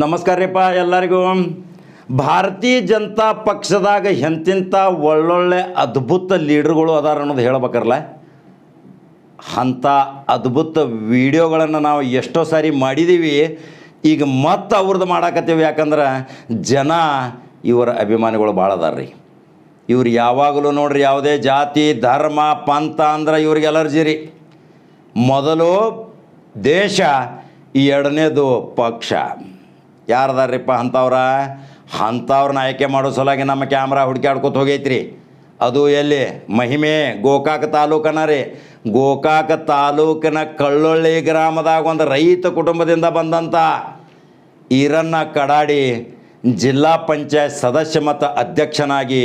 ನಮಸ್ಕಾರ ರೀಪ್ಪ ಎಲ್ಲರಿಗೂ. ಭಾರತೀಯ ಜನತಾ ಪಕ್ಷದಾಗ ಎಂತಿಂಥ ಒಳ್ಳೊಳ್ಳೆ ಅದ್ಭುತ ಲೀಡರ್ಗಳು ಅದಾರ ಅನ್ನೋದು ಹೇಳ್ಬೇಕಲ್ಲ ಅಂಥ ಅದ್ಭುತ ವಿಡಿಯೋಗಳನ್ನು ನಾವು ಎಷ್ಟೋ ಸಾರಿ ಮಾಡಿದ್ದೀವಿ ಈಗ ಮತ್ತೆ ಅವ್ರದ್ದು ಮಾಡಾಕತ್ತೀವಿ ಯಾಕಂದ್ರೆ ಜನ ಇವರ ಅಭಿಮಾನಿಗಳು ಭಾಳ ಅದಾರ ರೀ. ಇವ್ರು ಯಾವಾಗಲೂ ನೋಡ್ರಿ ಯಾವುದೇ ಜಾತಿ, ಧರ್ಮ, ಪಂಥ ಅಂದ್ರೆ ಇವ್ರಿಗೆ ಅಲರ್ಜಿ ರೀ. ಮೊದಲು ದೇಶ, ಎರಡನೇದು ಪಕ್ಷ. ಯಾರದಾರ್ರಿಪ್ಪ ಅಂಥವ್ರ? ಅಂಥವ್ರನ್ನ ಆಯ್ಕೆ ಮಾಡೋ ಸಲುವಾಗಿ ನಮ್ಮ ಕ್ಯಾಮ್ರಾ ಹುಡುಕ್ಯಾಡ್ಕೊತ ಹೋಗೈತ್ರಿ. ಅದು ಎಲ್ಲಿ? ಮಹಿಮೆ, ಗೋಕಾಕ ತಾಲೂಕನ ರೀ. ಗೋಕಾಕ ತಾಲೂಕಿನ ಕಳ್ಳೊಳ್ಳಿ ಗ್ರಾಮದಾಗ ಒಂದು ರೈತ ಕುಟುಂಬದಿಂದ ಬಂದಂಥ ಈರನ್ನ ಕಡಾಡಿ ಜಿಲ್ಲಾ ಪಂಚಾಯತ್ ಸದಸ್ಯ ಮತ್ತು ಅಧ್ಯಕ್ಷನಾಗಿ,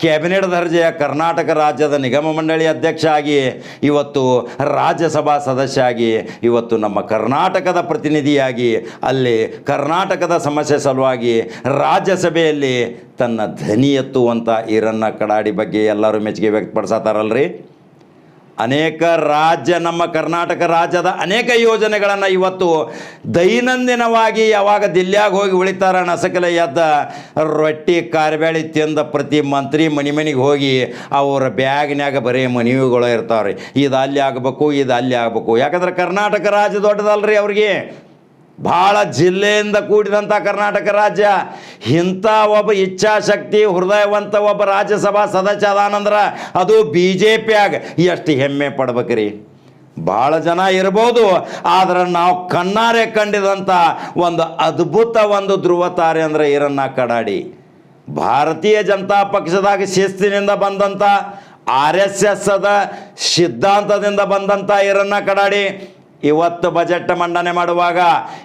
ಕ್ಯಾಬಿನೆಟ್ ದರ್ಜೆಯ ಕರ್ನಾಟಕ ರಾಜ್ಯದ ನಿಗಮ ಮಂಡಳಿ ಅಧ್ಯಕ್ಷ ಆಗಿ ಇವತ್ತು ರಾಜ್ಯಸಭಾ ಸದಸ್ಯ ಆಗಿ ಇವತ್ತು ನಮ್ಮ ಕರ್ನಾಟಕದ ಪ್ರತಿನಿಧಿಯಾಗಿ, ಅಲ್ಲಿ ಕರ್ನಾಟಕದ ಸಮಸ್ಯೆ ಸಲುವಾಗಿ ರಾಜ್ಯಸಭೆಯಲ್ಲಿ ತನ್ನ ಧ್ವನಿ ಎತ್ತುವಂಥ ಈರನ್ನ ಕಡಾಡಿ ಬಗ್ಗೆ ಎಲ್ಲರೂ ಮೆಚ್ಚುಗೆ ವ್ಯಕ್ತಪಡಿಸತ್ತಾರಲ್ರಿ ಅನೇಕ ರಾಜ್ಯ, ನಮ್ಮ ಕರ್ನಾಟಕ ರಾಜ್ಯದ ಅನೇಕ ಯೋಜನೆಗಳನ್ನು ಇವತ್ತು ದೈನಂದಿನವಾಗಿ ಯಾವಾಗ ದಿಲ್ಲಿಯಾಗ ಹೋಗಿ ಉಳಿತಾರ ನಸಕಲೆ ಎದ್ದ ರೊಟ್ಟಿ ಕಾರ್ಬೇಳಿ ತಿಂದ ಪ್ರತಿ ಮಂತ್ರಿ ಮನೆ ಮನೆಗೆ ಹೋಗಿ ಅವರ ಬ್ಯಾಗ್ನ್ಯಾಗ ಬರೀ ಮನವಿಗಳು ಇರ್ತಾವ್ರಿ. ಇದು ಅಲ್ಲಿ ಆಗಬೇಕು, ಇದು ಅಲ್ಲಿ ಆಗಬೇಕು. ಯಾಕಂದ್ರೆ ಕರ್ನಾಟಕ ರಾಜ್ಯ ದೊಡ್ಡದಲ್ರಿ ಅವ್ರಿಗೆ. ಭಾಳ ಜಿಲ್ಲೆಯಿಂದ ಕೂಡಿದಂಥ ಕರ್ನಾಟಕ ರಾಜ್ಯ. ಇಂಥ ಒಬ್ಬ ಇಚ್ಛಾಶಕ್ತಿ, ಹೃದಯವಂತ ಒಬ್ಬ ರಾಜ್ಯಸಭಾ ಸದಸ್ಯ ಅದಾನಂದ್ರೆ ಅದು ಬಿ ಜೆ ಪಿಯಾಗ ಎಷ್ಟು ಹೆಮ್ಮೆ ಪಡ್ಬೇಕ್ರಿ. ಭಾಳ ಜನ ಇರ್ಬೋದು, ಆದ್ರೆ ನಾವು ಕಣ್ಣಾರೆ ಕಂಡಿದಂಥ ಒಂದು ಅದ್ಭುತ ಒಂದು ಧ್ರುವ ತಾರೆ ಅಂದರೆ ಇರನ್ನ ಕಡಾಡಿ. ಭಾರತೀಯ ಜನತಾ ಪಕ್ಷದಾಗ ಶಿಸ್ತಿನಿಂದ ಬಂದಂಥ ಆರ್ ಎಸ್ ಎಸ್ ಅದ ಸಿದ್ಧಾಂತದಿಂದ ಬಂದಂಥ ಇರನ್ನ ಕಡಾಡಿ. ಇವತ್ತು ಬಜೆಟ್ ಮಂಡನೆ ಮಾಡುವಾಗ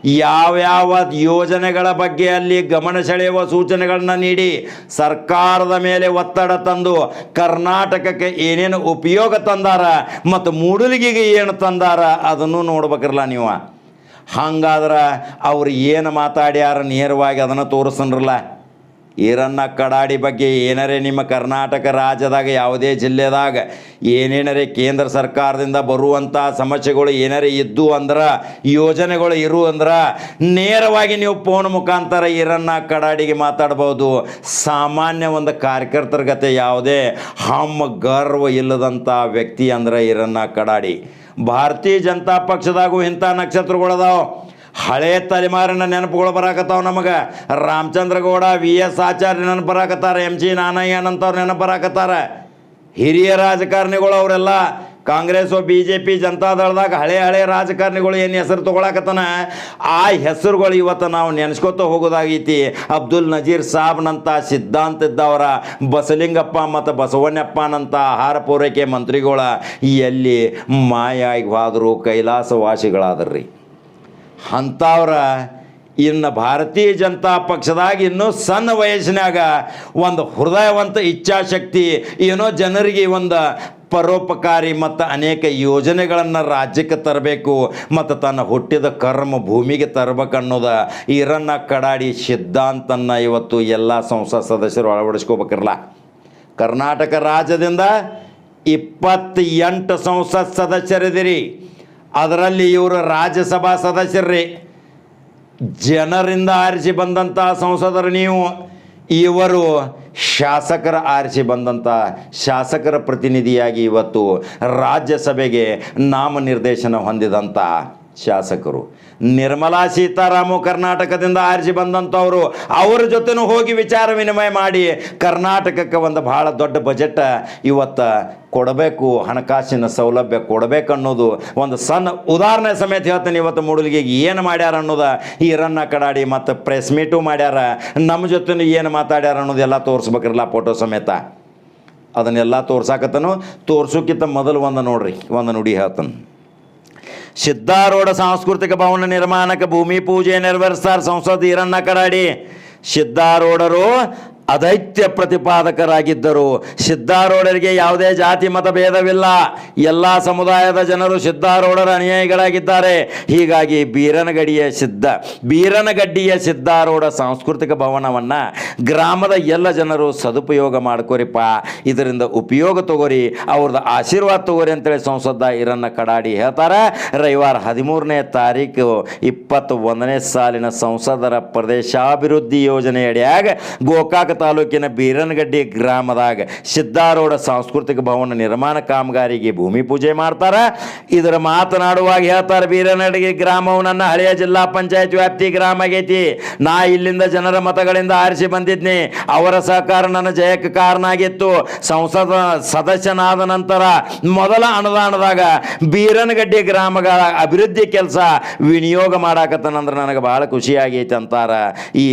ಯಾವ್ಯಾವ ಯೋಜನೆಗಳ ಬಗ್ಗೆ ಅಲ್ಲಿ ಗಮನ ಸೆಳೆಯುವ ಸೂಚನೆಗಳನ್ನು ನೀಡಿ ಸರ್ಕಾರದ ಮೇಲೆ ಒತ್ತಡ ತಂದು ಕರ್ನಾಟಕಕ್ಕೆ ಏನೇನು ಉಪಯೋಗ ತಂದಾರ ಮತ್ತು ಮೂಡಲಿಗೆಗೆ ಏನು ತಂದಾರ ಅದನ್ನು ನೋಡ್ಬೇಕ್ರಲ್ಲ ನೀವು. ಹಂಗಾದ್ರೆ ಅವ್ರು ಏನು ಮಾತಾಡ್ಯಾರ ನೇರವಾಗಿ ಅದನ್ನು ತೋರಿಸನ್ರಲ್ಲ. ಈರಣ್ಣ ಕಡಾಡಿ ಬಗ್ಗೆ ಏನರೇ ನಿಮ್ಮ ಕರ್ನಾಟಕ ರಾಜ್ಯದಾಗ, ಯಾವುದೇ ಜಿಲ್ಲೆದಾಗ ಏನೇನರೇ ಕೇಂದ್ರ ಸರ್ಕಾರದಿಂದ ಬರುವಂಥ ಸಮಸ್ಯೆಗಳು ಏನಾರೇ ಇದ್ದು ಅಂದ್ರೆ, ಯೋಜನೆಗಳು ಇರು ಅಂದ್ರೆ, ನೇರವಾಗಿ ನೀವು ಫೋನ್ ಮುಖಾಂತರ ಈರಣ್ಣ ಕಡಾಡಿಗೆ ಮಾತಾಡ್ಬೋದು. ಸಾಮಾನ್ಯ ಒಂದು ಕಾರ್ಯಕರ್ತರ ಗತೆ ಯಾವುದೇ ಹಮ್ಮ ಗರ್ವ ಇಲ್ಲದಂಥ ವ್ಯಕ್ತಿ ಅಂದ್ರೆ ಈರಣ್ಣ ಕಡಾಡಿ. ಭಾರತೀಯ ಜನತಾ ಪಕ್ಷದಾಗೂ ಇಂಥ ನಕ್ಷತ್ರಗಳದಾವ. ಹಳೆ ತಲೆಮಾರಿನ ನೆನಪುಗಳು ಬರಾಕತ್ತಾವ ನಮಗೆ. ರಾಮಚಂದ್ರಗೌಡ ವಿ ಎಸ್ ಆಚಾರ್ಯ ನೆನಪು ಬರಾಕತ್ತಾರ ಎಂ ಜಿ ನಾನಯ್ಯನಂತವ್ರು ನೆನಪು ಬರಾಕತ್ತಾರ. ಹಿರಿಯ ರಾಜಕಾರಣಿಗಳು ಅವರೆಲ್ಲ ಕಾಂಗ್ರೆಸ್ಸು ಬಿ ಜೆ ಪಿ ಜನತಾದಳದಾಗ ಹಳೆ ಹಳೆ ರಾಜಕಾರಣಿಗಳು ಏನು ಹೆಸರು ತೊಗೊಳಕತ್ತಾನ? ಆ ಹೆಸರುಗಳು ಇವತ್ತು ನಾವು ನೆನೆಸ್ಕೊತ ಹೋಗೋದಾಗೈತಿ. ಅಬ್ದುಲ್ ನಜೀರ್ ಸಾಬ್ನಂಥ ಸಿದ್ಧಾಂತ ಇದ್ದವರ ಬಸಲಿಂಗಪ್ಪ ಮತ್ತು ಬಸವಣ್ಣಪ್ಪನಂಥ ಆಹಾರ ಪೂರೈಕೆ ಮಂತ್ರಿಗಳ, ಎಲ್ಲಿ ಮಾಯಾಗಿ ಹೋದರು ಕೈಲಾಸವಾಸಿಗಳಾದ್ರಿ. ಅಂಥವ್ರ ಇನ್ನು ಭಾರತೀಯ ಜನತಾ ಪಕ್ಷದಾಗ ಇನ್ನೂ ಸಣ್ಣ ವಯಸ್ಸಿನಾಗ ಒಂದು ಹೃದಯವಂತ ಇಚ್ಛಾಶಕ್ತಿ ಏನೋ ಜನರಿಗೆ ಒಂದು ಪರೋಪಕಾರಿ ಮತ್ತು ಅನೇಕ ಯೋಜನೆಗಳನ್ನು ರಾಜ್ಯಕ್ಕೆ ತರಬೇಕು ಮತ್ತು ತನ್ನ ಹುಟ್ಟಿದ ಕರ್ಮ ಭೂಮಿಗೆ ತರಬೇಕನ್ನೋದ ಈರಣ್ಣ ಕಡಾಡಿ ಸಿದ್ಧಾಂತನ್ನು ಇವತ್ತು ಎಲ್ಲ ಸಂಸತ್ ಸದಸ್ಯರು ಅಳವಡಿಸ್ಕೋಬೇಕಿರಲ್ಲ. ಕರ್ನಾಟಕ ರಾಜ್ಯದಿಂದ ಇಪ್ಪತ್ತೆಂಟು ಸಂಸತ್ ಸದಸ್ಯರಿದ್ದೀರಿ. ಅದರಲ್ಲಿ ಇವರು ರಾಜ್ಯಸಭಾ ಸದಸ್ಯರೇ. ಜನರಿಂದ ಆರಿಸಿ ಬಂದಂಥ ಸಂಸದರು ನೀವು. ಇವರು ಶಾಸಕರ ಆರಿಸಿ ಬಂದಂಥ ಶಾಸಕರ ಪ್ರತಿನಿಧಿಯಾಗಿ ಇವತ್ತು ರಾಜ್ಯಸಭೆಗೆ ನಾಮನಿರ್ದೇಶನ ಹೊಂದಿದಂಥ ಶಾಸಕರು. ನಿರ್ಮಲಾ ಸೀತಾರಾಮು ಕರ್ನಾಟಕದಿಂದ ಆರಿಸಿ ಬಂದಂಥವರು ಅವ್ರ ಜೊತೆನೂ ಹೋಗಿ ವಿಚಾರ ವಿನಿಮಯ ಮಾಡಿ ಕರ್ನಾಟಕಕ್ಕೆ ಒಂದು ಭಾಳ ದೊಡ್ಡ ಬಜೆಟ್ ಇವತ್ತು ಕೊಡಬೇಕು, ಹಣಕಾಸಿನ ಸೌಲಭ್ಯ ಕೊಡಬೇಕು ಅನ್ನೋದು ಒಂದು ಸಣ್ಣ ಉದಾಹರಣೆ ಸಮೇತ ಹೇಳ್ತೀನಿ ಇವತ್ತು ಮೂಡಲಿಗೆ. ಏನು ಮಾಡ್ಯಾರ ಅನ್ನೋದು ರನ್ನ ಕಡಾಡಿ ಮತ್ತು ಪ್ರೆಸ್ ಮೀಟು ಮಾಡ್ಯಾರ. ನಮ್ಮ ಜೊತೆನೂ ಏನು ಮಾತಾಡ್ಯಾರ ಅನ್ನೋದೆಲ್ಲ ತೋರಿಸ್ಬೇಕಿರಲ್ಲ ಫೋಟೋ ಸಮೇತ. ಅದನ್ನೆಲ್ಲ ತೋರ್ಸಾಕತ್ತನು. ತೋರ್ಸೋಕ್ಕಿಂತ ಮೊದಲು ಒಂದು ನೋಡ್ರಿ, ಒಂದು ನುಡಿ ಹೇಳ್ತಾನೆ. ಸಿದ್ಧಾರೂಢ ಸಾಂಸ್ಕೃತಿಕ ಭವನ ನಿರ್ಮಾಣಕ್ಕೆ ಭೂಮಿ ಪೂಜೆ ನೆರವೇರಿಸ್ತಾರೆ ಸಂಸದ ಈರಣ್ಣ ಸಿದ್ಧಾರೂಢರು ಅದೈತ್ಯ ಪ್ರತಿಪಾದಕರಾಗಿದ್ದರು. ಸಿದ್ಧಾರೂಢರಿಗೆ ಯಾವುದೇ ಜಾತಿ ಮತ ಭೇದವಿಲ್ಲ. ಎಲ್ಲ ಸಮುದಾಯದ ಜನರು ಸಿದ್ಧಾರೂಢರ ಅನುಯಾಯಿಗಳಾಗಿದ್ದಾರೆ. ಹೀಗಾಗಿ ಬೀರನಗಡಿಯ ಸಿದ್ಧ, ಬೀರನಗಡ್ಡಿಯ ಸಿದ್ಧಾರೂಢ ಸಾಂಸ್ಕೃತಿಕ ಭವನವನ್ನು ಗ್ರಾಮದ ಎಲ್ಲ ಜನರು ಸದುಪಯೋಗ ಮಾಡ್ಕೋರಿಪ್ಪ. ಇದರಿಂದ ಉಪಯೋಗ ತಗೋರಿ ಅವ್ರದ್ದು ಆಶೀರ್ವಾದ ತಗೋರಿ ಅಂತೇಳಿ ಸಂಸದ ಇರನ್ನ ಕಡಾಡಿ ಹೇಳ್ತಾರೆ. ರವಿವಾರ ಹದಿಮೂರನೇ ತಾರೀಕು ಇಪ್ಪತ್ತು ಸಾಲಿನ ಸಂಸದರ ಪ್ರದೇಶಾಭಿವೃದ್ಧಿ ಯೋಜನೆ ಅಡಿಯಾಗ ಗೋಕಾಕ ತಾಲೂಕಿನ ಬೀರನಗಡ್ಡಿ ಗ್ರಾಮದಾಗ ಸಿದ್ಧಾರೂಢ ಸಾಂಸ್ಕೃತಿಕ ಭವನ ನಿರ್ಮಾಣ ಕಾಮಗಾರಿಗೆ ಭೂಮಿ ಪೂಜೆ ಮಾಡ್ತಾರ. ಇದರ ಮಾತನಾಡುವಾಗ ಹೇಳ್ತಾರೆ, ಬೀರನಗಡ್ಡಿ ಗ್ರಾಮವು ನನ್ನ ಹಳೆಯ ಜಿಲ್ಲಾ ಪಂಚಾಯತ್ ವ್ಯಾಪ್ತಿ ಗ್ರಾಮ ಆಗೈತಿ. ನಾ ಇಲ್ಲಿಂದ ಜನರ ಮತಗಳಿಂದ ಆರಿಸಿ ಬಂದಿದ್ನಿ. ಅವರ ಸಹಕಾರ ನನ್ನ ಜಯಕ್ಕೆ ಕಾರಣ ಆಗಿತ್ತು. ಸಂಸದ ಸದಸ್ಯನಾದ ನಂತರ ಮೊದಲ ಅನುದಾನದಾಗ ಬೀರನಗಡ್ಡಿ ಗ್ರಾಮಗಳ ಅಭಿವೃದ್ಧಿ ಕೆಲಸ ವಿನಿಯೋಗ ಮಾಡಾಕತ್ತನಂದ್ರೆ ನನಗೆ ಬಹಳ ಖುಷಿಯಾಗೈತೆ ಅಂತಾರ. ಈ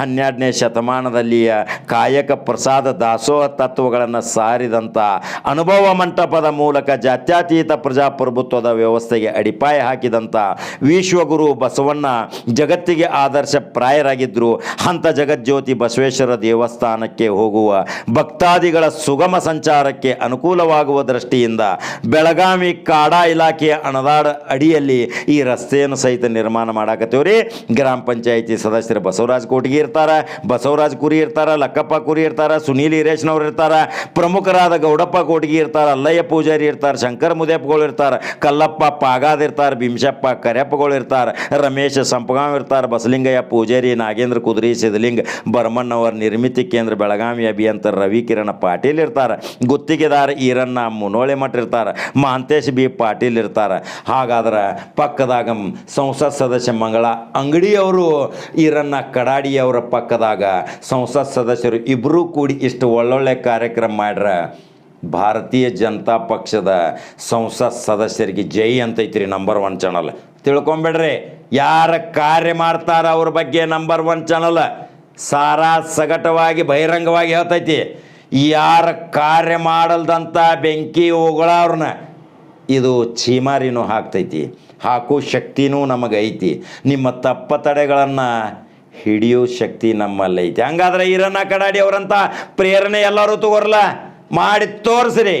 ಹನ್ನೆರಡನೇ ಶತಮಾನದಲ್ಲಿಯ ಕಾಯಕ ಪ್ರಸಾದ ದಾಸೋಹ ತತ್ವಗಳನ್ನು ಸಾರಿದಂಥ ಅನುಭವ ಮಂಟಪದ ಮೂಲಕ ಜಾತ್ಯತೀತ ಪ್ರಜಾಪ್ರಭುತ್ವದ ವ್ಯವಸ್ಥೆಗೆ ಅಡಿಪಾಯ ಹಾಕಿದಂಥ ವಿಶ್ವಗುರು ಬಸವಣ್ಣ ಜಗತ್ತಿಗೆ ಆದರ್ಶ ಪ್ರಾಯರಾಗಿದ್ದರು ಅಂಥ ಜಗಜ್ಯೋತಿ ಬಸವೇಶ್ವರ ದೇವಸ್ಥಾನಕ್ಕೆ ಹೋಗುವ ಭಕ್ತಾದಿಗಳ ಸುಗಮ ಸಂಚಾರಕ್ಕೆ ಅನುಕೂಲವಾಗುವ ದೃಷ್ಟಿಯಿಂದ ಬೆಳಗಾವಿ ಕಾಡಾ ಇಲಾಖೆಯ ಅಣದಾಡ ಅಡಿಯಲ್ಲಿ ಈ ರಸ್ತೆಯನ್ನು ಸಹಿತ ನಿರ್ಮಾಣ ಮಾಡಾಕತ್ತೇವ್ರಿ. ಗ್ರಾಮ ಪಂಚಾಯಿತಿ ಸದಸ್ಯರು ಬಸವರಾಜ್ ಕೋಟಿಗೆ ಇರ್ತಾರ, ಬಸವರಾಜ್ ಕುರಿ ಇರ್ತಾರ. ಲಕ್ಕಪ್ಪ ಕುರಿ ಇರ್ತಾರ, ಸುನೀಲ್ ಹಿರೇಶ್ನವ್ರು ಇರ್ತಾರ, ಪ್ರಮುಖರಾದ ಗೌಡಪ್ಪ ಕೋಟಿಗೆ ಇರ್ತಾರ, ಅಲ್ಲಯ್ಯ ಪೂಜಾರಿ ಇರ್ತಾರ, ಶಂಕರ್ ಮುದೇಪ್ಪಗಳು ಇರ್ತಾರ, ಕಲ್ಲಪ್ಪ ಪಾಗಾದ್ ಇರ್ತಾರ, ಭೀಮಶಪ್ಪ ಕರೆಪ್ಪಗಳು ಇರ್ತಾರ, ರಮೇಶ್ ಸಂಪಗಾಂವ್ ಇರ್ತಾರ, ಬಸಲಿಂಗಯ್ಯ ಪೂಜಾರಿ, ನಾಗೇಂದ್ರ ಕುದುರಿ, ಸಿದ್ಧಲಿಂಗ್ ಬರ್ಮಣ್ಣವರ ನಿರ್ಮಿತಿ ಕೇಂದ್ರ, ಬೆಳಗಾವಿ ಅಭಿಯಂತರ ರವಿ ಕಿರಣ ಪಾಟೀಲ್ ಇರ್ತಾರ, ಗುತ್ತಿಗೆದಾರ ಈರಣ್ಣ ಮುನೋಳೆ ಮಠ ಇರ್ತಾರ ಮಹಾಂತೇಶ್ ಬಿ ಪಾಟೀಲ್ ಇರ್ತಾರ. ಹಾಗಾದ್ರೆ ಪಕ್ಕದಾಗ ಸಂಸತ್ ಸದಸ್ಯ ಮಂಗಳ ಅಂಗಡಿಯವರು, ಈರಣ್ಣ ಕಡಾಡಿಯವರ ಪಕ್ಕದಾಗ ಸಂಸತ್ ಸದಸ್ಯರು ಇಬ್ಬರೂ ಕೂಡಿ ಇಷ್ಟು ಒಳ್ಳೊಳ್ಳೆ ಕಾರ್ಯಕ್ರಮ ಮಾಡ್ರ, ಭಾರತೀಯ ಜನತಾ ಪಕ್ಷದ ಸಂಸತ್ ಸದಸ್ಯರಿಗೆ ಜೈ ಅಂತೈತ್ರಿ ನಂಬರ್ ಒನ್ ಚಾನಲ್ ತಿಳ್ಕೊಂಬೇಡ್ರಿ, ಯಾರ ಕಾರ್ಯ ಮಾಡ್ತಾರ ಅವ್ರ ಬಗ್ಗೆ ನಂಬರ್ ಒನ್ ಚಾನಲ್ ಸಾರಾ ಸಗಟವಾಗಿ, ಬಹಿರಂಗವಾಗಿ ಹೇಳ್ತೈತಿ. ಯಾರ ಕಾರ್ಯ ಮಾಡಲ್ದಂಥ ಬೆಂಕಿ ಹೋಗಳವ್ರನ್ನ ಇದು ಚೀಮಾರಿನೂ ಹಾಕ್ತೈತಿ. ಹಾಕೋ ಶಕ್ತಿನೂ ನಮಗೈತಿ. ನಿಮ್ಮ ತಪ್ಪ ತಡೆಗಳನ್ನು ಹಿಡಿಯೋ ಶಕ್ತಿ ನಮ್ಮಲ್ಲಿ ಐತಿ ಹಂಗಾದ್ರೆ ಈರಣ್ಣ ಕಡಾಡಿ ಅವರಂತ ಪ್ರೇರಣೆ ಎಲ್ಲರೂ ತಗೋರಲ್ಲ ಮಾಡಿ ತೋರಿಸ್ರಿ.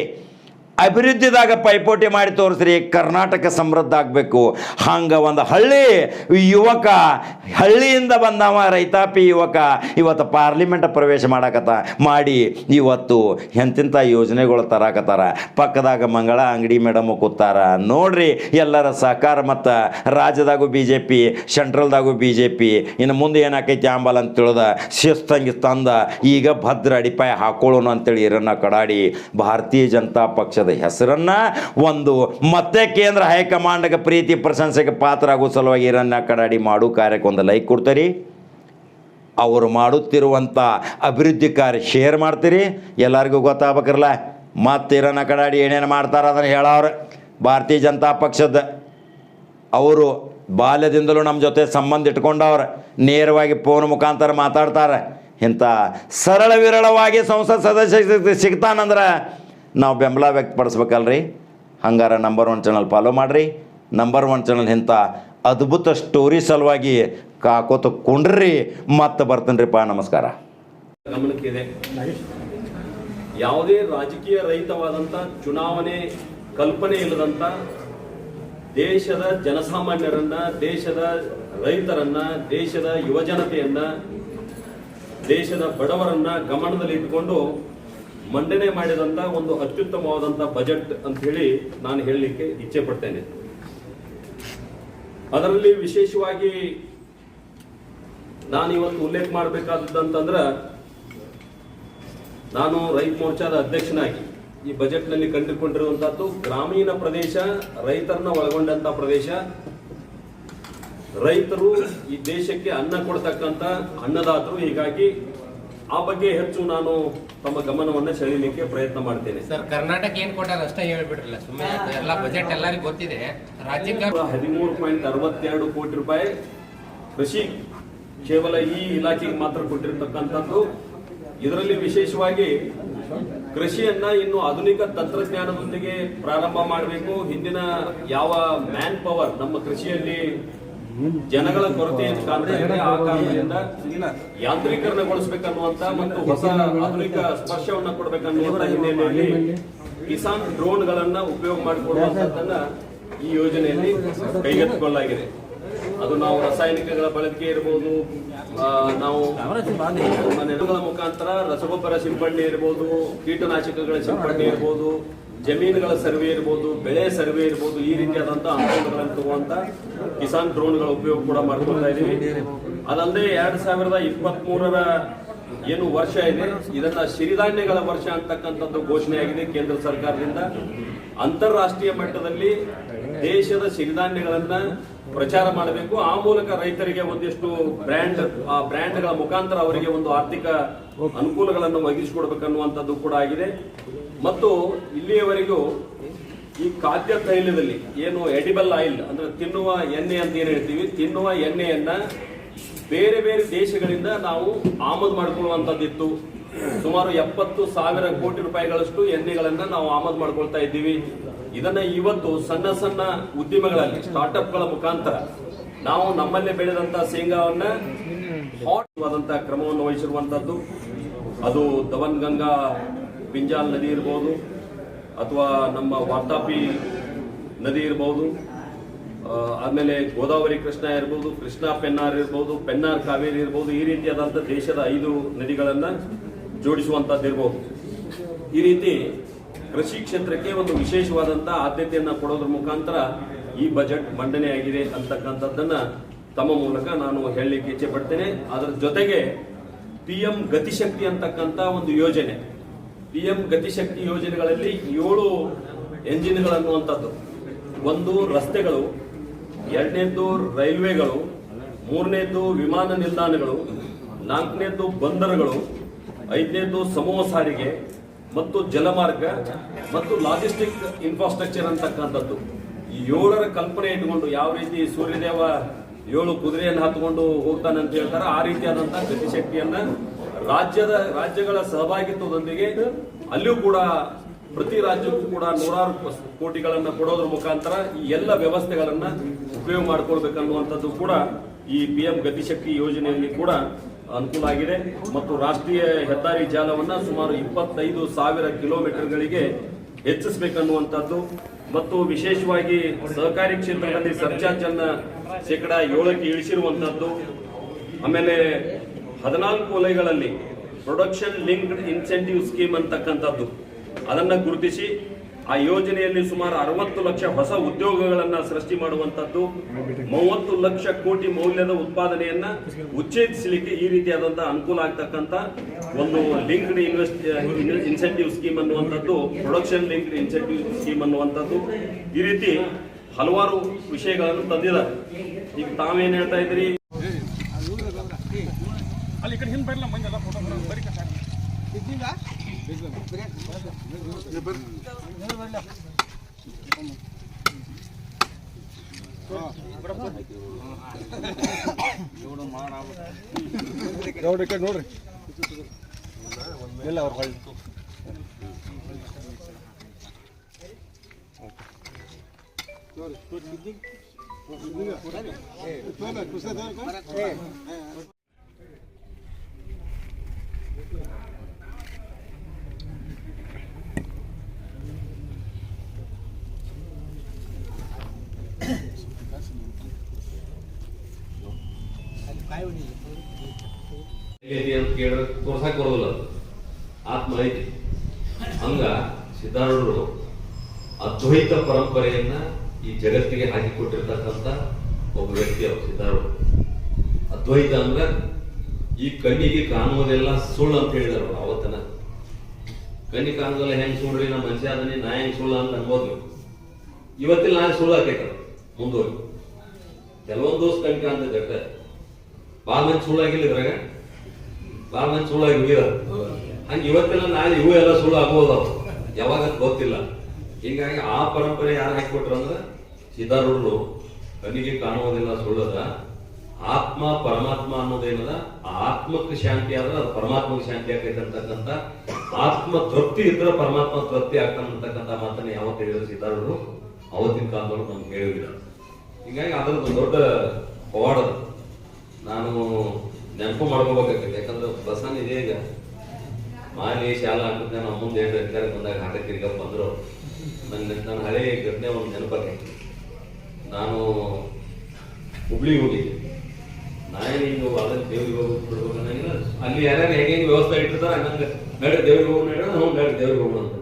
ಅಭಿವೃದ್ಧಿದಾಗ ಪೈಪೋಟಿ ಮಾಡಿ ತೋರಿಸ್ರಿ, ಕರ್ನಾಟಕ ಸಮೃದ್ಧ ಆಗಬೇಕು. ಹಂಗೆ ಒಂದು ಹಳ್ಳಿ ಯುವಕ, ಹಳ್ಳಿಯಿಂದ ಬಂದವ, ರೈತಾಪಿ ಯುವಕ ಇವತ್ತು ಪಾರ್ಲಿಮೆಂಟ್ ಪ್ರವೇಶ ಮಾಡಕತ್ತ. ಮಾಡಿ ಇವತ್ತು ಎಂತಿಂಥ ಯೋಜನೆಗಳು ತರಾಕತ್ತಾರ. ಪಕ್ಕದಾಗ ಮಂಗಳ ಅಂಗಡಿ ಮೇಡಮ್ ಕೂತಾರ. ನೋಡ್ರಿ, ಎಲ್ಲರ ಸಹಕಾರ ಮತ್ತು ರಾಜ್ಯದಾಗೂ ಬಿ ಜೆ ಪಿ ಸೆಂಟ್ರಲ್ದಾಗೂ ಬಿ ಜೆ ಪಿ ಇನ್ನು ಮುಂದೆ ಏನಾಕೈತಿ ಆಂಬಲ್ ಅಂತ ತಿಳಿದ, ಶಿಸ್ತಂಗಿ ತಂದ, ಈಗ ಭದ್ರ ಅಡಿಪಾಯ ಹಾಕೊಳ್ಳೋಣ ಅಂತೇಳಿ ಇರನ್ನ ಕಡಾಡಿ ಭಾರತೀಯ ಜನತಾ ಪಕ್ಷದ ಹೆಸರನ್ನ ಒಂದು ಮತ್ತೆ ಕೇಂದ್ರ ಹೈಕಮಾಂಡ್ಗೆ ಪ್ರೀತಿ ಪ್ರಶಂಸೆಗೆ ಪಾತ್ರ ಆಗೋ ಸಲುವಾಗಿ ಇರನ್ನ ಕಡಾಡಿ ಮಾಡು ಕಾರ್ಯಕ್ಕೆ ಒಂದು ಲೈಕ್ ಕೊಡ್ತೀರಿ. ಅವರು ಮಾಡುತ್ತಿರುವಂಥ ಅಭಿವೃದ್ಧಿ ಕಾರ್ಯ ಶೇರ್ ಮಾಡ್ತೀರಿ. ಎಲ್ಲರಿಗೂ ಗೊತ್ತಾಗಬೇಕಿರಲ್ಲ, ಮತ್ತೆ ಇರನ್ನ ಕಡಾಡಿ ಏನೇನು ಮಾಡ್ತಾರೆ ಅದನ್ನು ಹೇಳೋರು. ಭಾರತೀಯ ಜನತಾ ಪಕ್ಷದ ಅವರು ಬಾಲ್ಯದಿಂದಲೂ ನಮ್ಮ ಜೊತೆ ಸಂಬಂಧ ಇಟ್ಕೊಂಡವ್ರು. ನೇರವಾಗಿ ಫೋನ್ ಮುಖಾಂತರ ಮಾತಾಡ್ತಾರೆ. ಇಂಥ ಸರಳ ವಿರಳವಾಗಿ ಸಂಸತ್ ಸದಸ್ಯ ಸಿಗ್- ಸಿಗ್ತಾನಂದ್ರೆ ನಾವು ಬೆಂಬಲ ವ್ಯಕ್ತಪಡಿಸ್ಬೇಕಲ್ರಿ? ಹಂಗಾರ ನಂಬರ್ ಒನ್ ಚಾನಲ್ ಫಾಲೋ ಮಾಡಿರಿ. ನಂಬರ್ ಒನ್ ಚಾನಲ್ ಇಂಥ ಅದ್ಭುತ ಸ್ಟೋರಿ ಸಲುವಾಗಿ ಕಾಕೋತ ಕುಂಡ್ರಿ. ಮತ್ತೆ ಬರ್ತೇನ್ರಿಪ್ಪ ನಮಸ್ಕಾರ. ಗಮನಕ್ಕಿದೆ. ಯಾವುದೇ ರಾಜಕೀಯ ರಹಿತವಾದಂಥ ಚುನಾವಣೆ ಕಲ್ಪನೆ ಇಲ್ಲದಂಥ ದೇಶದ ಜನಸಾಮಾನ್ಯರನ್ನ, ದೇಶದ ರೈತರನ್ನ, ದೇಶದ ಯುವಜನತೆಯನ್ನ, ದೇಶದ ಬಡವರನ್ನ ಗಮನದಲ್ಲಿ ಇಟ್ಟುಕೊಂಡು ಮಂಡನೆ ಮಾಡಿದಂಥ ಒಂದು ಅತ್ಯುತ್ತಮವಾದಂಥ ಬಜೆಟ್ ಅಂತ ಹೇಳಿ ನಾನು ಹೇಳಲಿಕ್ಕೆ ಇಚ್ಛೆ ಪಡ್ತೇನೆ. ಅದರಲ್ಲಿ ವಿಶೇಷವಾಗಿ ನಾನು ಇವತ್ತು ಉಲ್ಲೇಖ ಮಾಡಬೇಕಾದಂತಂದ್ರೆ ನಾನು ರೈತ ಮೋರ್ಚಾದ ಅಧ್ಯಕ್ಷನಾಗಿ ಈ ಬಜೆಟ್ನಲ್ಲಿ ಕಂಡುಕೊಂಡಿರುವಂತಹದ್ದು ಗ್ರಾಮೀಣ ಪ್ರದೇಶ, ರೈತರನ್ನ ಒಳಗೊಂಡಂತ ಪ್ರದೇಶ, ರೈತರು ಈ ದೇಶಕ್ಕೆ ಅನ್ನ ಕೊಡ್ತಕ್ಕಂಥ ಅನ್ನದಾತರು ಹೀಗಾಗಿ ಆ ಬಗ್ಗೆ ಹೆಚ್ಚು ನಾನು ತಮ್ಮ ಗಮನವನ್ನ ಸೆಳೀಲಿಕ್ಕೆ ಪ್ರಯತ್ನ ಮಾಡ್ತೇನೆ. ಸರ್ ಕರ್ನಾಟಕ ಏನ್ ಕೊಟ್ಟಾರ ಅಷ್ಟೇ ಹೇಳ್ಬಿಟ್ರಲ್ಲ ಸುಮ್ಮನೆ ಎಲ್ಲ ಬಜೆಟ್ ಎಲ್ಲರಿಗೂ ಗೊತ್ತಿದೆ. ರಾಜ್ಯಕ್ಕೆ ಹದಿಮೂರು ಪಾಯಿಂಟ್ ಅರವತ್ತೆರಡು ಕೋಟಿ ರೂಪಾಯಿ ಕೃಷಿ ಕೇವಲ ಈ ಇಲಾಖೆಗೆ ಮಾತ್ರ ಕೊಟ್ಟಿರ್ತಕ್ಕಂಥದ್ದು. ಇದರಲ್ಲಿ ವಿಶೇಷವಾಗಿ ಕೃಷಿಯನ್ನ ಇನ್ನು ಆಧುನಿಕ ತಂತ್ರಜ್ಞಾನದೊಂದಿಗೆ ಪ್ರಾರಂಭ ಮಾಡಬೇಕು. ಹಿಂದಿನ ಯಾವ ಮ್ಯಾನ್ ಪವರ್ ನಮ್ಮ ಕೃಷಿಯಲ್ಲಿ ಜನಗಳ ಕೊರತೆ ಅಂತ ಕಾಣ್ತಾ ಆ ಕಾರಣದಿಂದ ಯಾಂತ್ರೀಕರಣಗೊಳಿಸಬೇಕನ್ನುವಂತ ಮತ್ತು ಹೊಸ ಆಧುನಿಕ ಸ್ಪರ್ಶವನ್ನ ಕೊಡಬೇಕನ್ನುವಂತ ಹಿನ್ನೆಲೆಯಲ್ಲಿ ಕಿಸಾನ್ ಡ್ರೋನ್ ಗಳನ್ನ ಉಪಯೋಗ ಮಾಡಿಕೊಳ್ಳುವಂತದ್ದನ್ನ ಈ ಯೋಜನೆಯಲ್ಲಿ ಕೈಗೆತ್ತಿಕೊಳ್ಳಲಾಗಿದೆ. ಅದು ನಾವು ರಾಸಾಯನಿಕಗಳ ಬಳಕೆ ಇರಬಹುದು ನಾವು ನೆಲಗಳ ಮುಖಾಂತರ ರಸಗೊಬ್ಬರ ಸಿಂಪಡಣೆ ಇರಬಹುದು ಕೀಟನಾಶಕಗಳ ಸಿಂಪಡಣೆ ಇರಬಹುದು ಜಮೀನುಗಳ ಸರ್ವೆ ಇರ್ಬೋದು, ಬೆಳೆ ಸರ್ವೆ ಇರ್ಬೋದು, ಈ ರೀತಿಯಾದಂತಹ ಅನುಕೂಲಗಳನ್ನು ತರುವಂಥ ಕಿಸಾನ್ ಡ್ರೋನ್ಗಳ ಉಪಯೋಗ ಕೂಡ ಮಾಡ್ಕೊಳ್ತಾ ಇದೀವಿ. ಅದಲ್ಲದೆ ಎರಡ್ ಸಾವಿರದ ಇಪ್ಪತ್ತ್ ಮೂರರ ಏನು ವರ್ಷ ಇದೆ, ಇದನ್ನ ಸಿರಿಧಾನ್ಯಗಳ ವರ್ಷ ಅಂತಕ್ಕಂಥದ್ದು ಘೋಷಣೆಯಾಗಿದೆ ಕೇಂದ್ರ ಸರ್ಕಾರದಿಂದ. ಅಂತಾರಾಷ್ಟ್ರೀಯ ಮಟ್ಟದಲ್ಲಿ ದೇಶದ ಸಿರಿಧಾನ್ಯಗಳನ್ನ ಪ್ರಚಾರ ಮಾಡಬೇಕು. ಆ ಮೂಲಕ ರೈತರಿಗೆ ಒಂದಿಷ್ಟು ಬ್ರ್ಯಾಂಡ್, ಆ ಬ್ರ್ಯಾಂಡ್ಗಳ ಮುಖಾಂತರ ಅವರಿಗೆ ಒಂದು ಆರ್ಥಿಕ ಅನುಕೂಲಗಳನ್ನು ಒದಗಿಸಿಕೊಡ್ಬೇಕನ್ನುವಂಥದ್ದು ಕೂಡ ಆಗಿದೆ. ಮತ್ತು ಇಲ್ಲಿಯವರೆಗೂ ಈ ಖಾದ್ಯ ತೈಲದಲ್ಲಿ ಏನು ಎಡಿಬಲ್ ಆಯಿಲ್ ಅಂದ್ರೆ ತಿನ್ನುವ ಎಣ್ಣೆ ಅಂತ ಏನ್ ಹೇಳ್ತೀವಿ? ತಿನ್ನುವ ಎಣ್ಣೆಯನ್ನ ಬೇರೆ ಬೇರೆ ದೇಶಗಳಿಂದ ನಾವು ಆಮದು ಮಾಡ್ಕೊಳ್ಳುವಂತದ್ದಿತ್ತು. ಸುಮಾರು ಎಪ್ಪತ್ತು ಸಾವಿರ ಕೋಟಿ ರೂಪಾಯಿಗಳಷ್ಟು ಎಣ್ಣೆಗಳನ್ನ ನಾವು ಆಮದು ಮಾಡ್ಕೊಳ್ತಾ ಇದ್ದೀವಿ. ಇದನ್ನ ಇವತ್ತು ಸಣ್ಣ ಸಣ್ಣ ಉದ್ಯಮಗಳಲ್ಲಿ ಸ್ಟಾರ್ಟ್ಅಪ್ಗಳ ಮುಖಾಂತರ ನಾವು ನಮ್ಮಲ್ಲೇ ಬೆಳೆದಂತ ಶೇಂಗಾವನ್ನ ಹಾಟ್ ಕ್ರಮವನ್ನು ವಹಿಸಿರುವಂತದ್ದು. ಅದು ದವನ್ ಗಂಗಾ ಪಿಂಜಾಲ್ ನದಿ ಇರ್ಬೋದು ಅಥವಾ ನಮ್ಮ ವಾರ್ತಾಪಿ ನದಿ ಇರ್ಬೋದು ಆಮೇಲೆ ಗೋದಾವರಿ ಕೃಷ್ಣ ಇರ್ಬೋದು, ಕೃಷ್ಣ ಪೆನ್ನಾರ್ ಇರ್ಬೋದು, ಪೆನ್ನಾರ್ ಕಾವೇರಿ ಇರ್ಬೋದು, ಈ ರೀತಿಯಾದಂಥ ದೇಶದ ಐದು ನದಿಗಳನ್ನು ಜೋಡಿಸುವಂಥದ್ದು ಇರ್ಬೋದು. ಈ ರೀತಿ ಕೃಷಿ ಕ್ಷೇತ್ರಕ್ಕೆ ಒಂದು ವಿಶೇಷವಾದಂಥ ಆದ್ಯತೆಯನ್ನು ಕೊಡೋದ್ರ ಮುಖಾಂತರ ಈ ಬಜೆಟ್ ಮಂಡನೆ ಆಗಿದೆ ಅಂತಕ್ಕಂಥದ್ದನ್ನು ತಮ್ಮ ಮೂಲಕ ನಾನು ಹೇಳಲಿಕ್ಕೆ ಇಚ್ಛೆ ಪಡ್ತೇನೆ. ಅದರ ಜೊತೆಗೆ ಪಿ ಎಂ ಗತಿಶಕ್ತಿ ಅಂತಕ್ಕಂಥ ಒಂದು ಯೋಜನೆ. ಪಿ ಎಂ ಗತಿಶಕ್ತಿ ಯೋಜನೆಗಳಲ್ಲಿ ಏಳು ಎಂಜಿನ್ಗಳನ್ನುವಂಥದ್ದು ಒಂದು ರಸ್ತೆಗಳು, ಎರಡನೇದ್ದು ರೈಲ್ವೆಗಳು, ಮೂರನೇದ್ದು ವಿಮಾನ ನಿಲ್ದಾಣಗಳು, ನಾಲ್ಕನೇದ್ದು ಬಂದರುಗಳು, ಐದನೇದ್ದು ಸಮೂಹ ಸಾರಿಗೆ ಮತ್ತು ಜಲಮಾರ್ಗ ಮತ್ತು ಲಾಜಿಸ್ಟಿಕ್ ಇನ್ಫ್ರಾಸ್ಟ್ರಕ್ಚರ್ ಅಂತಕ್ಕಂಥದ್ದು. ಈ ಏಳರ ಕಲ್ಪನೆ ಇಟ್ಕೊಂಡು ಯಾವ ರೀತಿ ಸೂರ್ಯದೇವ ಏಳು ಕುದುರೆಯನ್ನು ಹತ್ಕೊಂಡು ಹೋಗ್ತಾನೆ ಅಂತ ಹೇಳ್ತಾರೆ ಆ ರೀತಿಯಾದಂಥ ಗತಿಶಕ್ತಿಯನ್ನ ರಾಜ್ಯದ ರಾಜ್ಯಗಳ ಸಹಭಾಗಿತ್ವದೊಂದಿಗೆ ಅಲ್ಲಿಯೂ ಕೂಡ ಪ್ರತಿ ರಾಜ್ಯಕ್ಕೂ ಕೂಡ ನೂರಾರು ಕೋಟಿಗಳನ್ನು ಕೊಡೋದ್ರ ಮುಖಾಂತರ ಈ ಎಲ್ಲ ವ್ಯವಸ್ಥೆಗಳನ್ನ ಉಪಯೋಗ ಮಾಡ್ಕೊಳ್ಬೇಕನ್ನುವಂಥದ್ದು ಕೂಡ ಈ ಪಿ ಎಂ ಗತಿಶಕ್ತಿ ಯೋಜನೆಯಲ್ಲಿ ಕೂಡ ಅನುಕೂಲ ಆಗಿದೆ. ಮತ್ತು ರಾಷ್ಟ್ರೀಯ ಹೆದ್ದಾರಿ ಜಾಲವನ್ನ ಸುಮಾರು ಇಪ್ಪತ್ತೈದು ಸಾವಿರ ಕಿಲೋಮೀಟರ್ಗಳಿಗೆ ಹೆಚ್ಚಿಸಬೇಕನ್ನುವಂಥದ್ದು. ಮತ್ತು ವಿಶೇಷವಾಗಿ ಸಹಕಾರಿ ಕ್ಷೇತ್ರದಲ್ಲಿ ಸರ್ಚಾರ್ಜ್ ಅನ್ನ ಶೇಕಡ ಏಳಕ್ಕೆ ಇಳಿಸಿರುವಂತದ್ದು ಆಮೇಲೆ ಹದಿನಾಲ್ಕು ವಲಯಗಳಲ್ಲಿ ಪ್ರೊಡಕ್ಷನ್ ಲಿಂಕ್ಡ್ ಇನ್ಸೆಂಟಿವ್ ಸ್ಕೀಮ್ ಅಂತಕ್ಕಂಥದ್ದು. ಅದನ್ನು ಗುರುತಿಸಿ ಆ ಯೋಜನೆಯಲ್ಲಿ ಸುಮಾರು ಅರವತ್ತು ಲಕ್ಷ ಹೊಸ ಉದ್ಯೋಗಗಳನ್ನು ಸೃಷ್ಟಿ ಮಾಡುವಂಥದ್ದು, ಮೂವತ್ತು ಲಕ್ಷ ಕೋಟಿ ಮೌಲ್ಯದ ಉತ್ಪಾದನೆಯನ್ನ ಉಚ್ಚೇಜಿಸಲಿಕ್ಕೆ ಈ ರೀತಿಯಾದಂತಹ ಅನುಕೂಲ ಆಗ್ತಕ್ಕಂಥ ಒಂದು ಲಿಂಕ್ಡ್ ಇನ್ವೆಸ್ಟ್ ಇನ್ಸೆಂಟಿವ್ ಸ್ಕೀಮ್ ಅನ್ನುವಂಥದ್ದು ಪ್ರೊಡಕ್ಷನ್ ಲಿಂಕ್ಡ್ ಇನ್ಸೆಂಟಿವ್ ಸ್ಕೀಮ್ ಅನ್ನುವಂಥದ್ದು. ಈ ರೀತಿ ಹಲವಾರು ವಿಷಯಗಳನ್ನು ತಂದಿದ್ದಾರೆ. ಈಗ ತಾವೇನು ಹೇಳ್ತಾ ಇದ್ರಿ ನೋಡ್ರಿ ಕಡೆ ನೋಡ್ರಿ. ಇಲ್ಲ ಅವ್ರು ಹೊಳ್ಳಿ ಐತಿ ಕೇಳಿದ್ರೆ ತೋರ್ಸಕ್. ಆತ್ಮ ಐತಿ. ಹಂಗ ಸಿದ್ಧಾರೂಢರು ಅದ್ವೈತ ಪರಂಪರೆಯನ್ನ ಈ ಜಗತ್ತಿಗೆ ಹಾಕಿಕೊಟ್ಟಿರ್ತಕ್ಕಂಥ ಒಬ್ಬ ವ್ಯಕ್ತಿ ಅವರು ಸಿದ್ಧಾರೂಢರು. ಅದ್ವೈತ ಅಂದ್ರ ಈ ಕಣ್ಣಿಗೆ ಕಾಣುವುದೆಲ್ಲ ಸುಳ್ಳು ಅಂತ ಹೇಳಿದಾರ ಅವತ್ತನ ಕಣ್ಣಿ ಕಾಣುದಲ್ಲ ಹೆಂಗ್ ಸುಳ್ಳ್ರಿ ನಮ್ಮ ಮನುಷ್ಯ ಅದನ್ನೇ, ನಾ ಹೆಂಗ್ ಸುಳ್ಳು ಅಂತ ಅನ್ಬೋದು. ಇವತ್ತಿಲ್ಲ ನಾನು ಸುಳ್ಳು ಹಾಕೈತ ಮುಂದುವರಿ ಕೆಲವೊಂದು ದೋಸ್ ಕಣ್ಣಿ ಕಾಣ್ತದೆ ಭಾಳ ಮಂದಿ ಸುಳ್ಳಾಗಿಲ್ಲ ಇದ್ರಾಗ? ಭಾಳ ಮಂದಿ ಸುಳ್ಳಾಗಿ ಹೋಗಿದ ಹಂಗೆ ಇವತ್ತೆಲ್ಲ ನಾಳೆ ಇವು ಎಲ್ಲ ಸುಳ್ಳು ಆಗ್ಬೋದು ಅವು ಯಾವಾಗ ಗೊತ್ತಿಲ್ಲ. ಹೀಗಾಗಿ ಆ ಪರಂಪರೆ ಯಾರು ಹಾಕಿಕೊಟ್ರು ಅಂದ್ರೆ ಸಿದ್ಧಾರೂಢರು. ಕಣ್ಣಿಗೆ ಕಾಣುವುದಿಲ್ಲ ಸುಳ್ಳದ. ಆತ್ಮ, ಪರಮಾತ್ಮ ಅನ್ನೋದೇನದ ಆತ್ಮಕ್ಕೆ ಶಾಂತಿ ಆದ್ರೆ ಅದು ಪರಮಾತ್ಮಕ್ಕೆ ಶಾಂತಿ ಆಕೈತೆ ಅಂತಕ್ಕಂಥ ಆತ್ಮ ತೃಪ್ತಿ ಇದ್ರೆ ಪರಮಾತ್ಮ ತೃಪ್ತಿ ಆಗ್ತಾನೆ ಅಂತಕ್ಕಂಥ ಮಾತನ್ನ ಯಾವತ್ತು ಹೇಳಿದ್ರು ಸಿದ್ಧಾರೂಢರು? ಅವತ್ತಿನ ಕಾಲದೊಳಗೆ ನಮ್ಗೆ ಹೇಳಿಲ್ಲ ಹೀಗಾಗಿ ಅದರದ್ದು ದೊಡ್ಡ ಪವಾಡ ಅದು. ನಾನು ನೆನಪು ಮಾಡ್ಕೋಬೇಕಾಗ್ತದೆ ಯಾಕಂದ್ರೆ ಬಸನ್ ಇದೆ ಈಗ. ಮಾಲಿ ಶಾಲಾ ಹಾಕಿದ್ದೆ ನಮ್ಮ ಮುಂದೆ ಎರಡು ಅಧಿಕಾರ ಬಂದಾಗ ಹಾಕಕ್ಕೆ ಬಂದರು. ನನ್ನ ನನ್ನ ಹಳೆ ಘಟನೆ ಒಂದು ನೆನಪಾಗೈತಿ ನಾನು ಹುಬ್ಳಿ ಹೋಗಿದ್ದೆ. ನಾನೇ ಹಿಂಗೆ ಅದನ್ನ ದೇವ್ರಿಗೆ ಹೋಗಿ ಬಿಡ್ಬೇಕು ಅಲ್ಲಿ ಯಾರ್ಯಾರು ಹೇಗೆ ಹೆಂಗೆ ವ್ಯವಸ್ಥೆ ಇಟ್ಟಿರ್ತಾರೆ ಹಂಗಂಗೆ ಬೇಡ ದೇವ್ರಿಗೆ ಹೋಗೋಣ ಹೇಳೋಣ ಹ್ಞೂ ಬೇಡ ದೇವ್ರಿಗೆ ಹೋಗೋಣ ಅಂತ.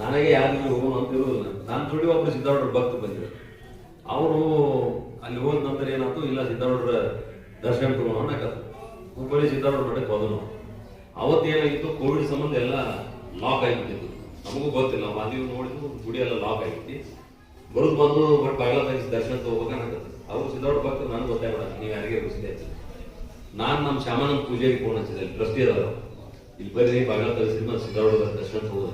ನನಗೆ ಯಾರು ಹೋಗೋಣ ಅಂತ ಇರೋದಿಲ್ಲ. ನಾನು ತುಳಿ ಒಬ್ರು ಸಿದ್ಧಾರೂಢರು ಭಕ್ತ ಬಂದಿದ್ದೆ ಅವರು ಅಲ್ಲಿ ಹೋದ ನಂತರ ಏನಾಯ್ತು? ಇಲ್ಲ, ಸಿದ್ಧಾರೂಢರ ದರ್ಶನ ಪ್ರಭಾವನ ಅನ್ನಕತ್ತು ಹುಬ್ಬಳ್ಳಿ ಸಿದ್ಧಾರೂಢ ಮಠಕ್ಕೆ ಹೋದನು. ಅವತ್ತು ಏನಾಗಿತ್ತು ಕೋವಿಡ್ ಸಂಬಂಧ ಎಲ್ಲ ಲಾಕ್ ಆಗಿಬಿಟ್ಟಿತ್ತು. ನಮಗೂ ಗೊತ್ತಿಲ್ಲ. ಅದೀವ್ ನೋಡಿದ್ರು ಗುಡಿ ಎಲ್ಲ ಲಾಕ್ ಆಗಿತ್ತು ಬರೋದು ಬಂದು ಬಟ್ ಬಾಗಿಲ ತೆಗಿಸಿ ದರ್ಶನ ಹೋಗ್ಬೇಕಾಗತ್ತೆ ಅವ್ರು ಸಿದ್ದಾರೂಢ ಭಕ್ತರು ನನಗೆ ಮಾಡ ನೀವು ಯಾರಿಗೆ ಗೊತ್ತಿದೆ ನಾನು ನಮ್ಮ ಶಾಮಾನಂದ ಪೂಜೆಗೆ ಫೋನ್ ಹಚ್ಚಿದೆ. ಟ್ರಸ್ಟಿ ಅದಾರ ಇಲ್ಲಿ ಬರ್ರಿ ಬಾಗಿಲ ತೆಗಿಸಿ ಸಿದ್ದಾರೂಢ ದರ್ಶನ ತಗೋದು